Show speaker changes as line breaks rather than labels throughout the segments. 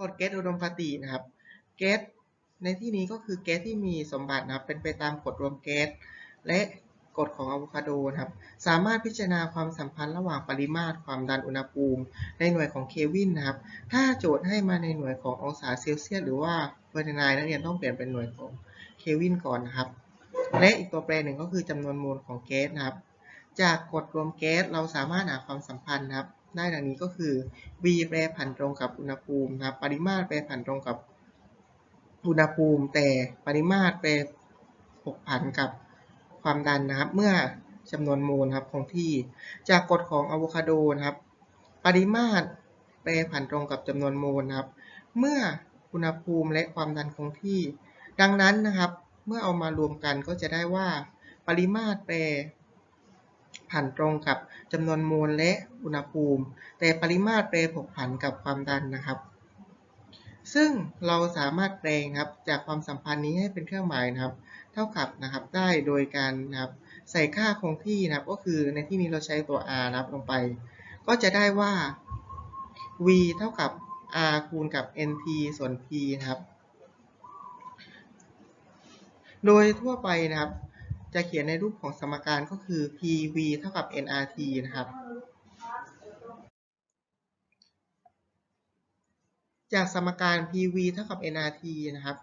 กฎแก๊สอุดมคตินะครับแก๊สในที่นี้ก็คือแก๊สที่มีสมบัตินะครับ เป็นไปตามกฎรวมแก๊สและกฎของอะโวคาโดนะครับ สามารถพิจารณาความสัมพันธ์ระหว่างปริมาตรความดันอุณหภูมิ ในหน่วยของเควินนะครับ ถ้าโจทย์ให้มาในหน่วยขององศาเซลเซียสหรือว่าเฟอร์ไนน์นักเรียนต้องเปลี่ยนเป็นหน่วยของเควินก่อนนะครับ และอีกตัวแปรหนึ่งก็คือจำนวนโมลของแก๊สนะครับ จากกฎรวมแก๊สเราสามารถหาความสัมพันธ์นะครับ ได้ดังนี้ก็คือ V แปรผันตรงกับอุณหภูมินะครับปริมาตรแปรผันตรงกับอุณหภูมิ แต่ปริมาตรแปรผกผันกับความดันนะครับ เมื่อจำนวนโมลครับคงที่ จากกฎของอะโวคาโดนะครับ ปริมาตรแปรผันตรงกับจำนวนโมลนะครับ เมื่ออุณหภูมิและความดันคงที่ ดังนั้นนะครับ เมื่อเอามารวมกันก็จะได้ว่า ปริมาตรแปร ผันตรงกับจำนวนโมลและอุณหภูมิ แต่ปริมาตรแปรผกผันกับความดันนะครับ ซึ่งเราสามารถแปลงครับจากความสัมพันธ์นี้ให้เป็นเครื่องหมายนะครับ เท่ากับนะครับได้โดยการนะครับใส่ค่าคงที่นะครับ ก็คือในที่นี้เราใช้ตัว r นะครับลงไป ก็จะได้ว่า v เท่ากับ r คูณกับ nt ส่วน p นะครับ โดยทั่วไปนะครับ จะเขียนในรูปของสมการก็คือ pv เท่ากับ nrt นะครับ จากสมการ pv เท่ากับ nrt นะครับ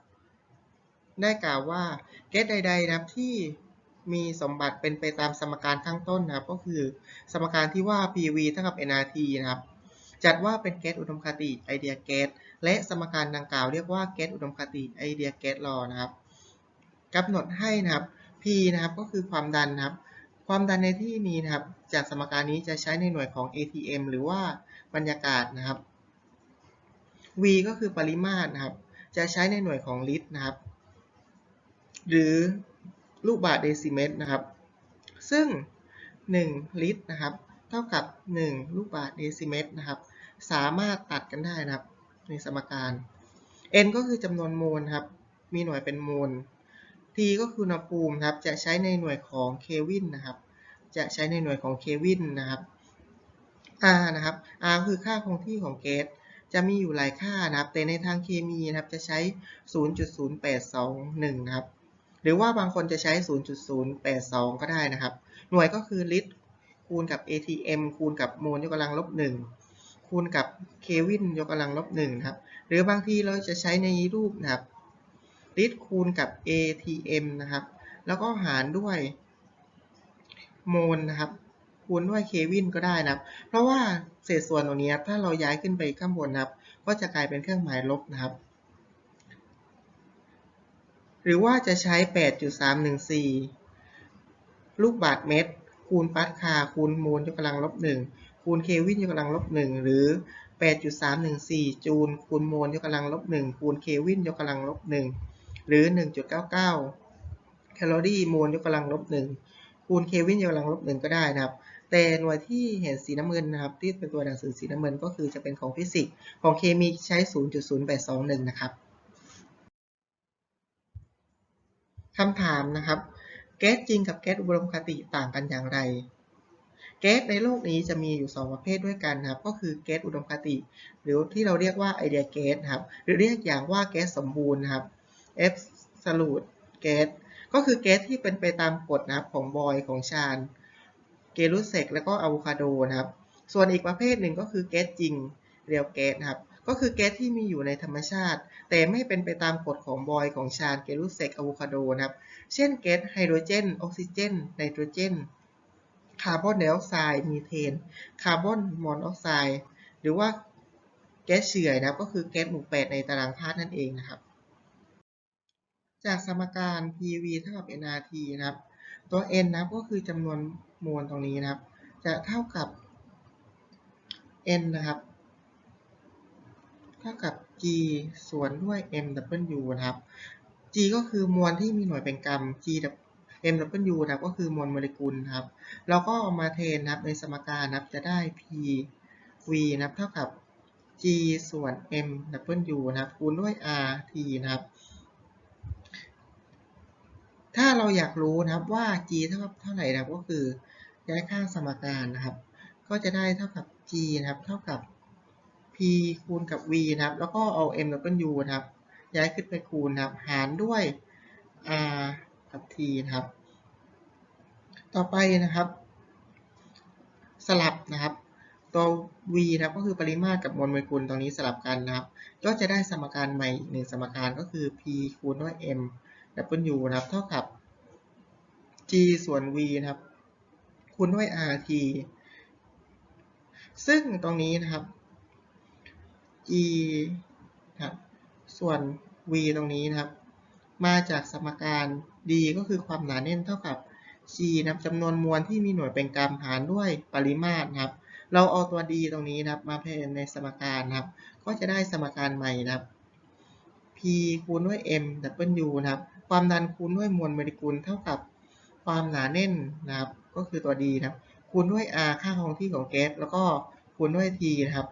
ได้กล่าวว่าแก๊สใดๆนะครับที่มีสมบัติเป็นไปตามสมการข้างต้นนะครับ ก็คือสมการที่ว่า pv เท่ากับ nrt นะครับ จัดว่าเป็นแก๊สอุดมคติไอเดียแก๊สและสมการดังกล่าวเรียกว่าแก๊สอุดมคติไอเดียแก๊สลอนะครับกำหนดให้นะครับ P นะครับก็คือความดันนะครับ ความดันในที่นี้นะครับ จากสมการนี้จะใช้ในหน่วยของ ATM หรือว่าบรรยากาศนะครับ V ก็คือปริมาตรนะครับ จะใช้ในหน่วยของลิตรนะครับ หรือลูกบาศก์เดซิเมตรนะครับ ซึ่ง 1 ลิตรนะครับ เท่ากับ 1 ลูกบาศก์เดซิเมตรนะครับ สามารถตัดกันได้นะครับ ในสมการ N ก็คือจำนวนโมลครับ มีหน่วยเป็นโมล T ก็คืออุณหภูมิครับ จะใช้ในหน่วยของเควินนะครับ จะใช้ในหน่วยของเควินนะครับ R นะครับ R คือค่าคงที่ของแก๊ส จะมีอยู่หลายค่านะครับ แต่ในทางเคมีนะครับ จะใช้ 0.0821 นะครับ หรือว่าบางคนจะใช้ 0.082 ก็ได้นะครับ หน่วยก็คือลิตร คูณกับ ATM คูณกับโมลยกกำลังลบ1คูณกับเควินยกกำลังลบ1นะครับ หรือบางทีเราจะใช้ในรูปนะครับ ลิตคูณกับ ATM นะครับ แล้วก็หารด้วยโมลนะครับ คูณด้วยเควินก็ได้นะครับ เพราะว่าเศษส่วนตรงนี้ครับถ้าเราย้ายขึ้นไปข้างบนนะครับ ก็จะกลายเป็นเครื่องหมายลบนะครับ หรือว่าจะใช้ 8.314 ลูกบาศก์เมตร คูณปาสคาลคูณโมลยกกำลังลบ1คูณเควินยกกำลังลบ1หรือ 8.314 จูลคูณโมลยกกำลังลบ1คูณเควินยกกำลังลบ1 หรือ 1.99 แคลอรี่โมลยกกำลังลบ1คูณเควินยกกำลังลบ1ก็ได้นะครับ แต่หน่วยที่เห็นสีน้ำเงินนะครับ ที่เป็นตัวหนังสือสีน้ำเงินก็คือจะเป็นของฟิสิกส์ของเคมีใช้ 0.0821 นะครับคำถามนะครับ แก๊สจริงกับแก๊สอุดมคติต่างกันอย่างไรแก๊สในโลกนี้จะมีอยู่ 2 ประเภทด้วยกันนะครับ ก็คือแก๊สอุดมคติ หรือที่เราเรียกว่าไอเดียแก๊สครับ หรือเรียกอย่างว่าแก๊สสมบูรณ์นะครับ absolute แก๊สก็คือแก๊สที่เป็นไปตามกฎนะครับของบอยของชาญเกลุเซกและก็อะโวคาโดนะครับ ส่วนอีกประเภทหนึ่งก็คือแก๊สจริงเรียลแก๊สนะครับ ก็คือแก๊สที่มีอยู่ในธรรมชาติ แต่ไม่เป็นไปตามกฎของบอยของชาญเกลุเซกอะโวคาโดนะครับ เช่นแก๊สไฮโดรเจน ออกซิเจน ไนโตรเจน คาร์บอนไดออกไซด์ มีเทน คาร์บอนมอนอกไซด์ หรือว่าแก๊สเฉื่อยนะครับ ก็คือแก๊สหมู่แปดในตารางธาตุนั่นเองนะครับ จากสมการ PV เท่ากับ nRT นะครับ ตัว n นะครับก็คือจำนวนมวลตรงนี้นะครับ จะเท่ากับ n นะครับ เท่ากับ g ส่วนด้วย mw นะครับ g ก็คือมวลที่มีหน่วยเป็นกรัม g mw นะครับก็คือมวลโมเลกุลครับ เราก็เอามาเทนนะครับในสมการนะครับจะได้ pv นะครับเท่ากับ g ส่วน mw นะครับคูณด้วย rt นะครับ ถ้าเราอยากรู้นะครับว่า g เท่ากับเท่าไหร่นะครับก็คือย้ายข้างสมการนะครับ ก็จะได้เท่ากับ g นะครับ เท่ากับ p คูณกับ v นะครับ แล้วก็เอา m w นะครับ ย้ายขึ้นไปคูณนะครับ หารด้วย r กับ t นะครับ ต่อไปนะครับ สลับนะครับ ตัว v นะครับก็คือปริมาตรกับมวลโมเลกุลตรงนี้สลับกันนะครับ ก็จะได้สมการใหม่อีกหนึ่งสมการก็คือ p คูณด้วย m w นะครับเท่ากับ g ส่วน v นะครับคูณด้วย rt ซึ่งตรงนี้นะครับ e นะครับส่วน v ตรงนี้นะครับ มาจากสมการ d ก็คือความหนาแน่นเท่ากับ g นะครับจำนวนมวลที่มีหน่วยเป็นกรัมหารด้วยปริมาตรนะครับ เราเอาตัว d ตรงนี้นะครับ มาแทนในสมการนะครับ ก็จะได้สมการใหม่นะครับ p คูณด้วย m w นะครับ ความดันคูณด้วยมวลโมเลกุลเท่ากับความหนาแน่นนะครับ ก็คือตัว d นะครับ คูณด้วย r ค่าคงที่ของแก๊สแล้วก็คูณด้วย t นะครับ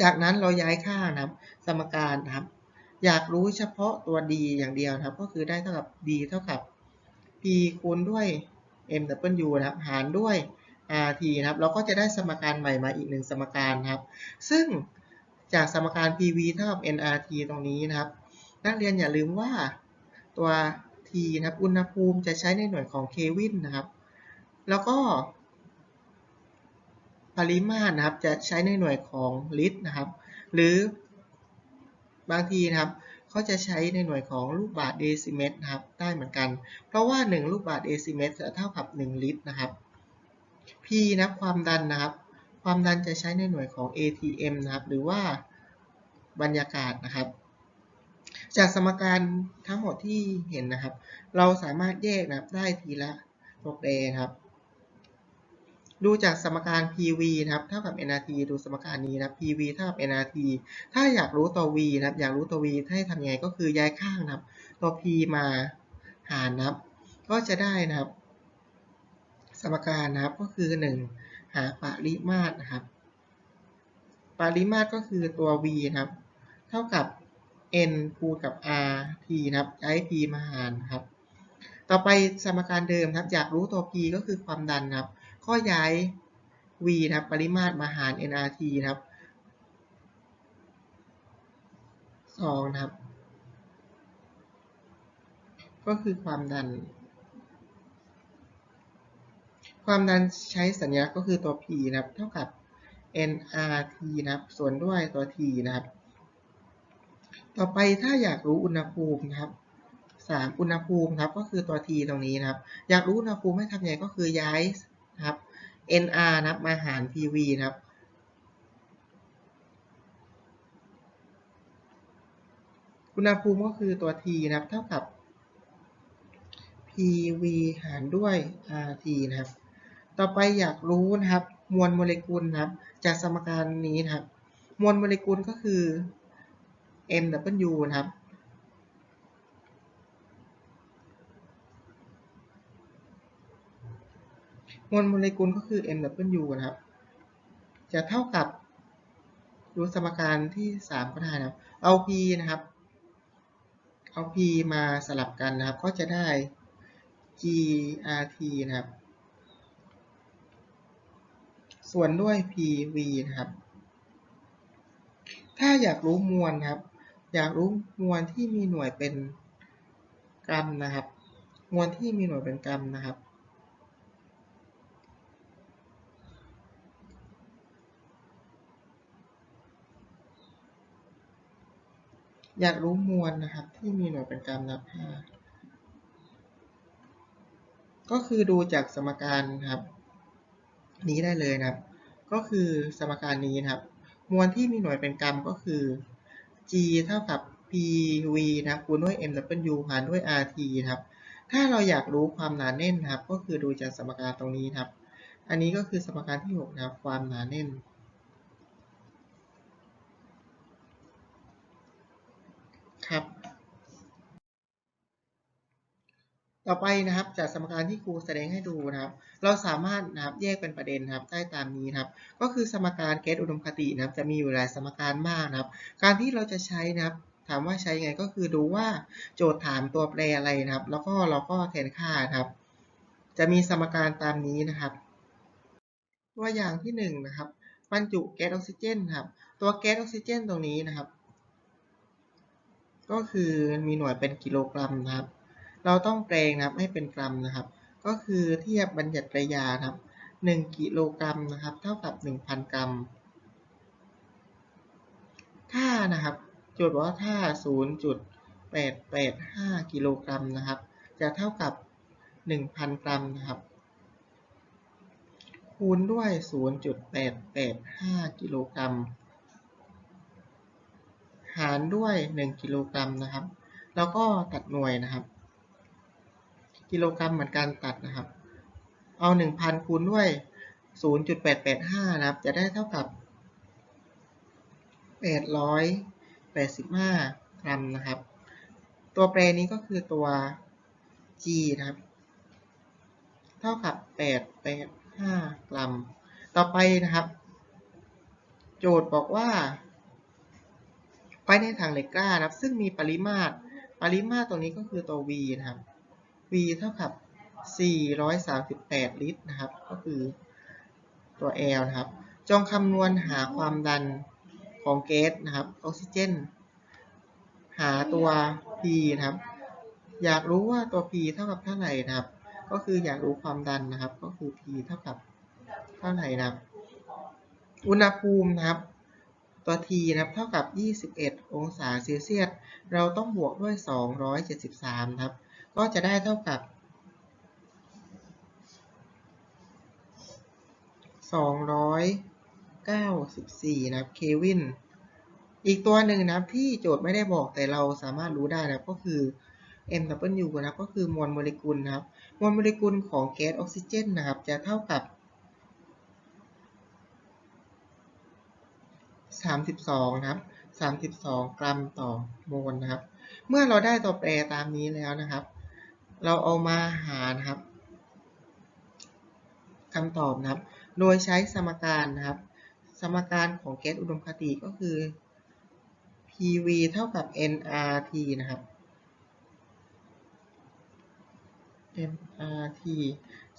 จากนั้นเราย้ายค่านะครับ สมการนะครับ อยากรู้เฉพาะตัว d อย่างเดียวนะครับ ก็คือได้เท่ากับ d เท่ากับ p คูณด้วย m w นะครับ หารด้วย rt นะครับ เราก็จะได้สมการใหม่มาอีกหนึ่งสมการนะครับ ซึ่งจากสมการ pv เท่ากับ nrt ตรงนี้นะครับ นักเรียนอย่าลืมว่า ตัว t นะครับ อุณหภูมิจะใช้ในหน่วยของเควินนะครับ แล้วก็ปริมาตรนะครับ จะใช้ในหน่วยของลิตรนะครับ หรือบางทีนะครับเขาจะใช้ในหน่วยของลูกบาศก์เดซิเมตรนะครับ ได้เหมือนกัน เพราะว่า 1 ลูกบาศก์เดซิเมตรจะเท่ากับ 1 ลิตรนะครับ P นะความดันนะครับ ความดันจะใช้ในหน่วยของ ATM นะครับ หรือว่าบรรยากาศนะครับ จากสมการทั้งหมดที่เห็นนะครับ เราสามารถแยกนะครับได้ทีละตัวแปรนะครับ ดูจากสมการ PV นะครับเท่ากับ nRT ดูสมการนี้นะครับ PV เท่ากับ nRT ถ้าอยากรู้ตัว V นะครับ อยากรู้ตัว V ให้ทำยังไงก็คือย้ายข้างนะครับ ตัว P มาหารนะครับ ก็จะได้นะครับ สมการนะครับก็คือ 1 หาปริมาตรนะครับ ปริมาตรก็คือตัว v นะครับ เท่ากับ n คูณกับ r t นะครับใช้ p มาหารครับ ต่อไปสมการเดิมครับ อยากรู้ตัว p ก็คือความดันครับก็ย้าย v นะครับ ปริมาตรมาหาร nRT นะครับ2นะครับ ก็คือความดัน ความดันใช้สัญลักษณ์ก็คือตัว p นะครับ เท่ากับ nRT นะครับ ส่วนด้วยตัว t นะครับ ต่อไปถ้าอยากรู้อุณหภูมินะครับ3อุณหภูมิครับก็คือตัว t ตรงนี้นะครับ อยากรู้อุณหภูมิให้ทำไงก็คือย้ายนะครับ nr นะครับมาหาร pv นะครับอุณหภูมิก็คือตัว t นะครับเท่ากับ pv หารด้วย rt นะครับ ต่อไปอยากรู้นะครับ มวลโมเลกุลนะครับ จากสมการนี้นะครับ มวลโมเลกุลก็คือ mw นะครับ มวลโมเลกุลก็คือ mw นะครับ จะเท่ากับดูสมการที่ 3 ก็ได้นะครับ เอา p นะครับ เอา p มาสลับกันนะครับ ก็จะได้ grt นะครับ ส่วนด้วย pv นะครับ ถ้าอยากรู้มวลครับ อยากรู้มวลที่มีหน่วยเป็นกรัมนะครับ มวลที่มีหน่วยเป็นกรัมนะครับ อยากรู้มวลนะครับที่มีหน่วยเป็นกรัมนะครับก็คือดูจากสมการครับ นี้ได้เลยนะครับ ก็คือสมการนี้นะครับ มวลที่มีหน่วยเป็นกรัมก็คือ g เท่ากับ pv นะครับคูณด้วย mw หารด้วย rt ครับ ถ้าเราอยากรู้ความหนาแน่นครับ ก็คือดูจากสมการตรงนี้ครับ อันนี้ก็คือสมการที่6นะครับ ความหนาแน่น ครับ ต่อไปนะครับ จากสมการที่ครูแสดงให้ดูนะครับ เราสามารถนะครับแยกเป็นประเด็นนะครับได้ตามนี้นะครับ ก็คือสมการแก๊สอุดมคตินะครับ จะมีอยู่หลายสมการมากนะครับ การที่เราจะใช้นะครับถามว่าใช้ไงก็คือดูว่าโจทย์ถามตัวแปรอะไรนะครับ แล้วก็เราก็แทนค่านะครับ จะมีสมการตามนี้นะครับ ตัวอย่างที่1นงนะครับบรรจุแก๊สออกซิเจนครับ ตัวแก๊สออกซิเจนตรงนี้นะครับ ก็คือมีหน่วยเป็นกิโลกรัมนะครับ เราต้องแปลงนะครับให้เป็นกรัมนะครับ ก็คือเทียบบัญญัติกริยานะครับ1กิโลกรัมนะครับเท่ากับ 1,000 กรัม ถ้านะครับโจทย์ว่าถ้า 0.885 กิโลกรัมนะครับ จะเท่ากับ 1,000 กรัมนะครับ คูณด้วย 0.885 กิโลกรัม หารด้วย 1 กิโลกรัมนะครับ แล้วก็ตัดหน่วยนะครับ กิโลกรัมเหมือนกันตัดนะครับ เอา 1,000 คูณด้วย 0.885 นะครับ จะได้เท่ากับ 885 กรัมนะครับ ตัวแปรนี้ก็คือตัว g นะครับ เท่ากับ 885 กรัม ต่อไปนะครับ โจทย์บอกว่าไปในถังเหล็กกล้านะครับ ซึ่งมีปริมาตร ปริมาตรตรงนี้ก็คือตัว v นะครับ v เท่ากับ 438 ลิตรนะครับ ก็คือตัว L นะครับ จงคำนวณหาความดันของแก๊สนะครับ ออกซิเจน หาตัว P นะครับ อยากรู้ว่าตัว P เท่ากับเท่าไหร่นะครับ ก็คืออยากรู้ความดันนะครับ ก็คือ P เท่ากับเท่าไหร่นะครับ อุณหภูมินะครับ ตัว T นะครับเท่ากับ 21 องศาเซลเซียส เราต้องบวกด้วย 273 นะครับ ก็จะได้เท่ากับ 294 นะครับ เควิน อีกตัวหนึ่งนะครับที่โจทย์ไม่ได้บอกแต่เราสามารถรู้ได้นะครับก็คือ MW นะครับก็คือมวลโมเลกุลนะครับ มวลโมเลกุลของแก๊สออกซิเจนนะครับ จะเท่ากับ 32 นะครับ 32 กรัมต่อโมลนะครับ เมื่อเราได้ตัวแปรตามนี้แล้วนะครับ เราเอามาหาครับคำตอบนะครับ โดยใช้สมการนะครับ สมการของแก๊สอุดมคติก็คือ PV เท่ากับ nRT นะครับ nRT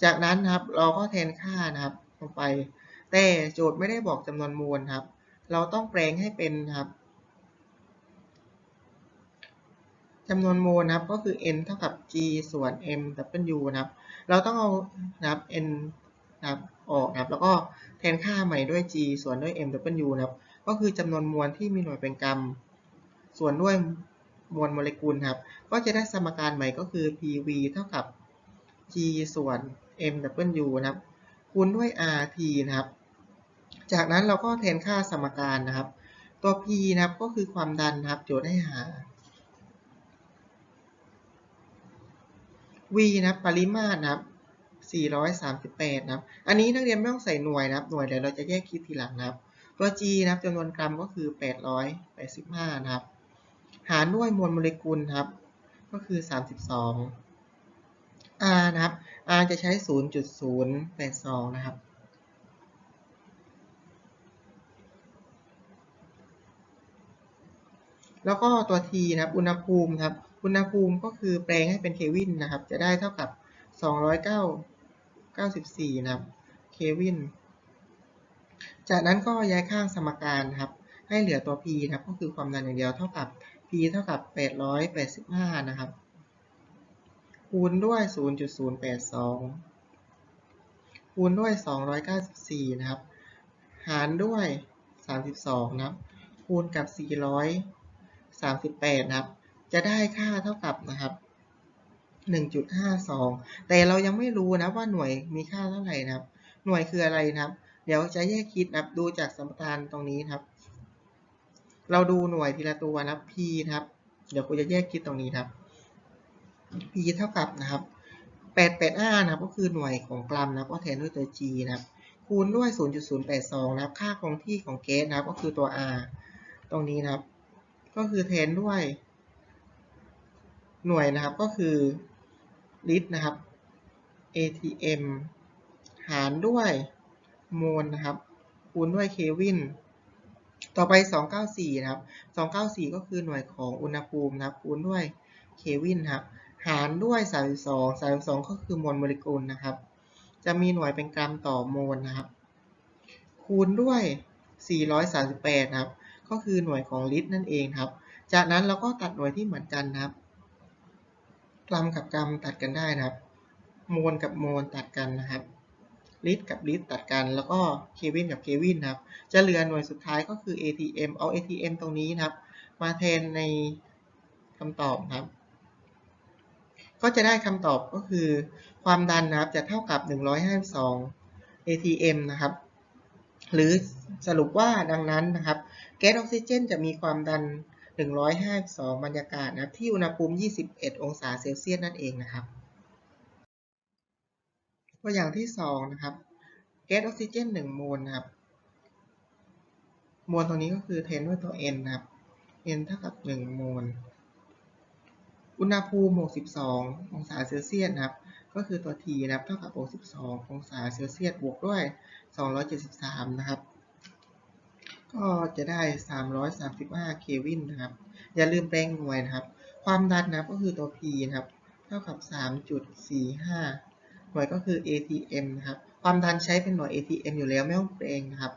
จากนั้นนะครับเราก็แทนค่านะครับลงไป แต่โจทย์ไม่ได้บอกจำนวนมวลครับ เราต้องแปลงให้เป็นครับ จำนวนโมลนะครับก็คือ n เท่ากับ g ส่วน mw นะครับ เราต้องเอานะครับ n นะครับออกนะครับ แล้วก็แทนค่าใหม่ด้วย g ส่วนด้วย mw นะครับ ก็คือจำนวนมวลที่มีหน่วยเป็นกรัม ส่วนด้วยมวลโมเลกุลครับ ก็จะได้สมการใหม่ก็คือ pv เท่ากับ g ส่วน mw นะครับ คูณด้วย rt นะครับ จากนั้นเราก็แทนค่าสมการนะครับ ตัว p นะครับก็คือความดันนะครับโจทย์ให้หา v นะครับปริมาตรนะครับ438นะครับ อันนี้นักเรียนไม่ต้องใส่หน่วยนะครับ หน่วยเดี๋ยวเราจะแยกคิดทีหลังนะครับ ตัว g นะครับจำนวนกรัมก็คือ 885 นะครับ หารด้วยมวลโมเลกุลครับ ก็คือ 32 r นะครับ r จะใช้ 0.082 นะครับ แล้วก็ตัว t นะครับ อุณหภูมิครับ อุณหภูมิก็คือแปลงให้เป็นเควินนะครับ จะได้เท่ากับ 294 นะครับ เควิน จากนั้นก็ย้ายข้างสมการครับ ให้เหลือตัว p นะครับ ก็คือความดันอย่างเดียวเท่ากับ p เท่ากับ 885 นะครับ คูณด้วย 0.082 คูณด้วย 294 นะครับ หารด้วย 32 นะครับ คูณกับ 438 นะครับ จะได้ค่าเท่ากับนะครับ 1.52 แต่เรายังไม่รู้นะว่าหน่วยมีค่าเท่าไหร่นะครับ หน่วยคืออะไรนะครับ เดี๋ยวจะแยกคิดนะครับดูจากสมการตรงนี้นะครับ เราดูหน่วยทีละตัวนะครับ p นะครับ เดี๋ยวกูจะแยกคิดตรงนี้นะครับ p เท่ากับนะครับ 885 นะครับ ก็คือหน่วยของกรัมนะครับก็แทนด้วยตัว g นะครับ คูณด้วย 0.082 นะครับ ค่าคงที่ของแก๊สนะครับ ก็คือตัว r ตรงนี้นะครับ ก็คือแทนด้วย หน่วยนะครับก็คือลิตรนะครับ atm หารด้วยโมลนะครับคูณด้วยเควิน ต่อไป 294 นะครับ 294 ก็คือหน่วยของอุณหภูมินะครับคูณด้วยเควินครับ หารด้วย 32 32 ก็คือมวลโมเลกุลนะครับ จะมีหน่วยเป็นกรัมต่อโมลนะครับ คูณด้วย 438 นะครับ ก็คือหน่วยของลิตรนั่นเองครับ จากนั้นเราก็ตัดหน่วยที่เหมือนกันนะครับ กรัมกับกรัมตัดกันได้นะครับ โมลกับโมลตัดกันนะครับ ลิตรกับลิตรตัดกัน แล้วก็เควินกับเควินนะครับ จะเหลือหน่วยสุดท้ายก็คือ ATM เอา ATM ตรงนี้นะครับ มาแทนในคำตอบนะครับ ก็จะได้คำตอบก็คือ ความดันนะครับจะเท่ากับ 152 ATM นะครับ หรือสรุปว่าดังนั้นนะครับ แก๊สออกซิเจน จะมีความดัน 152 บรรยากาศนะครับที่อุณหภูมิ 21 องศาเซลเซียสนั่นเองนะครับตัวอย่างที่ 2 นะครับแก๊สออกซิเจน1โมลนะครับโมลตรงนี้ก็คือเทนด้วยตัว n นะครับ n เท่ากับ1โมลอุณหภูมิ 62 องศาเซลเซียสนะครับ ก็คือตัว T นะครับเท่ากับ 62 องศาเซลเซียสบวกด้วย 273 นะครับ ก็จะได้ 335 เควินนะครับ อย่าลืมแปลงหน่วยนะครับ ความดันนะครับก็คือตัว P นะครับ เท่ากับ 3.45 หน่วยก็คือ ATM นะครับ ความดันใช้เป็นหน่วย ATM อยู่แล้วไม่ต้องแปลงนะครับ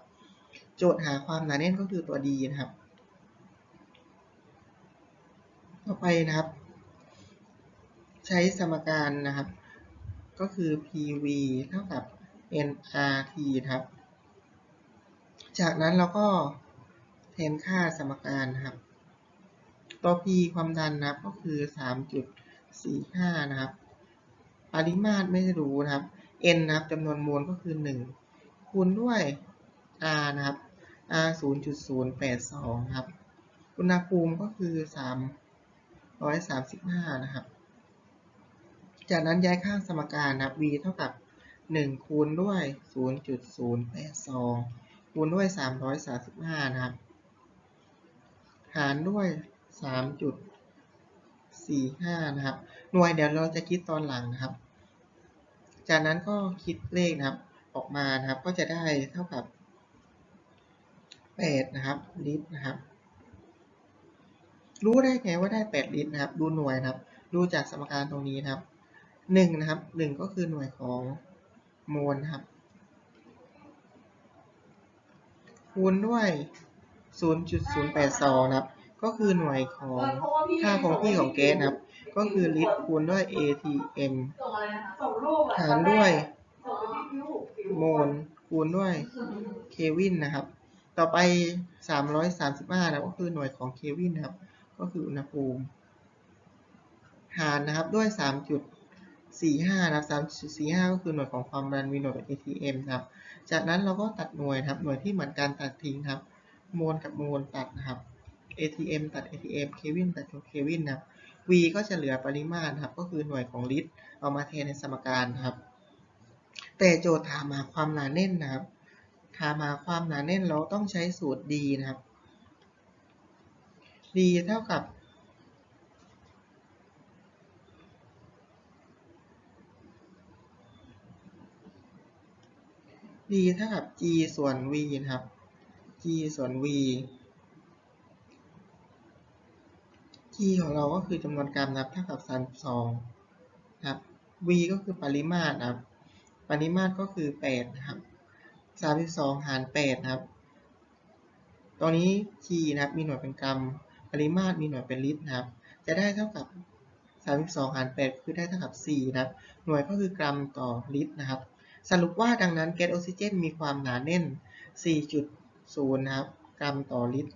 โจทย์หาความหนาแน่นก็คือตัว D นะครับ ต่อไปนะครับ ใช้สมการนะครับ ก็คือ PV เท่ากับ nRT ครับ จากนั้นเราก็แทนค่าสมการนะครับ ตัว P ความดันนะครับก็คือ 3.45 นะครับ ปริมาตรไม่รู้นะครับ n นะครับจำนวนมวลก็คือ 1 คูณด้วย r นะครับ r 0.082นะครับ อุณหภูมิก็คือ 335 นะครับ จากนั้นย้ายข้างสมการนะครับ v เท่ากับ 1 คูณด้วย 0.082 คูณด้วย335นะครับ หารด้วย3.45นะครับ หน่วยเดี๋ยวเราจะคิดตอนหลังนะครับ จากนั้นก็คิดเลขนะครับออกมานะครับ ก็จะได้เท่ากับ8นะครับลิตรนะครับ รู้ได้ไงว่าได้8ลิตรนะครับ ดูหน่วยนะครับ ดูจากสมการตรงนี้นะครับ1นะครับ1ก็คือหน่วยของโมลนะครับ คูณด้วย 0.082 นะครับ ก็คือหน่วยของค่าคงที่ของแก๊สนะครับ ก็คือลิตรคูณด้วย ATM หารด้วยโมลคูณด้วยเควินนะครับ ต่อไป 335 นะครับก็คือหน่วยของเควินนะครับ ก็คืออุณหภูมิ หารนะครับด้วย 45นะครับ3.45 ก็คือหน่วยของความดันมีหน่วยเป็น ATM ครับ จากนั้นเราก็ตัดหน่วยครับ หน่วยที่เหมือนกันตัดทิ้งครับโมลกับโมลตัดนะครับ ATM ตัด ATM เควินตัดเควินนะครับ V ก็จะเหลือปริมาตรครับ ก็คือหน่วยของลิตร เอามาแทนในสมการครับ แต่โจทย์ถามหาความหนาแน่นนะครับ ถามหาความหนาแน่นเราต้องใช้สูตร D นะครับ D เท่ากับ D เท่ากับ G ส่วน V นะครับ G ส่วน V G ของเราก็คือจำนวนกรัมนะครับเท่ากับ32นะครับ V ก็คือปริมาตรนะครับ ปริมาตรก็คือ8นะครับ32หาร8นะครับตรงนี้ T นะครับมีหน่วยเป็นกรัม ปริมาตรมีหน่วยเป็นลิตรนะครับ จะได้เท่ากับ32หาร8คือได้เท่ากับ4นะครับ หน่วยก็คือกรัมต่อลิตรนะครับ สรุปว่าดังนั้นแก๊สออกซิเจนมีความหนาแน่น 4.0 นะครับ กรัมต่อลิตร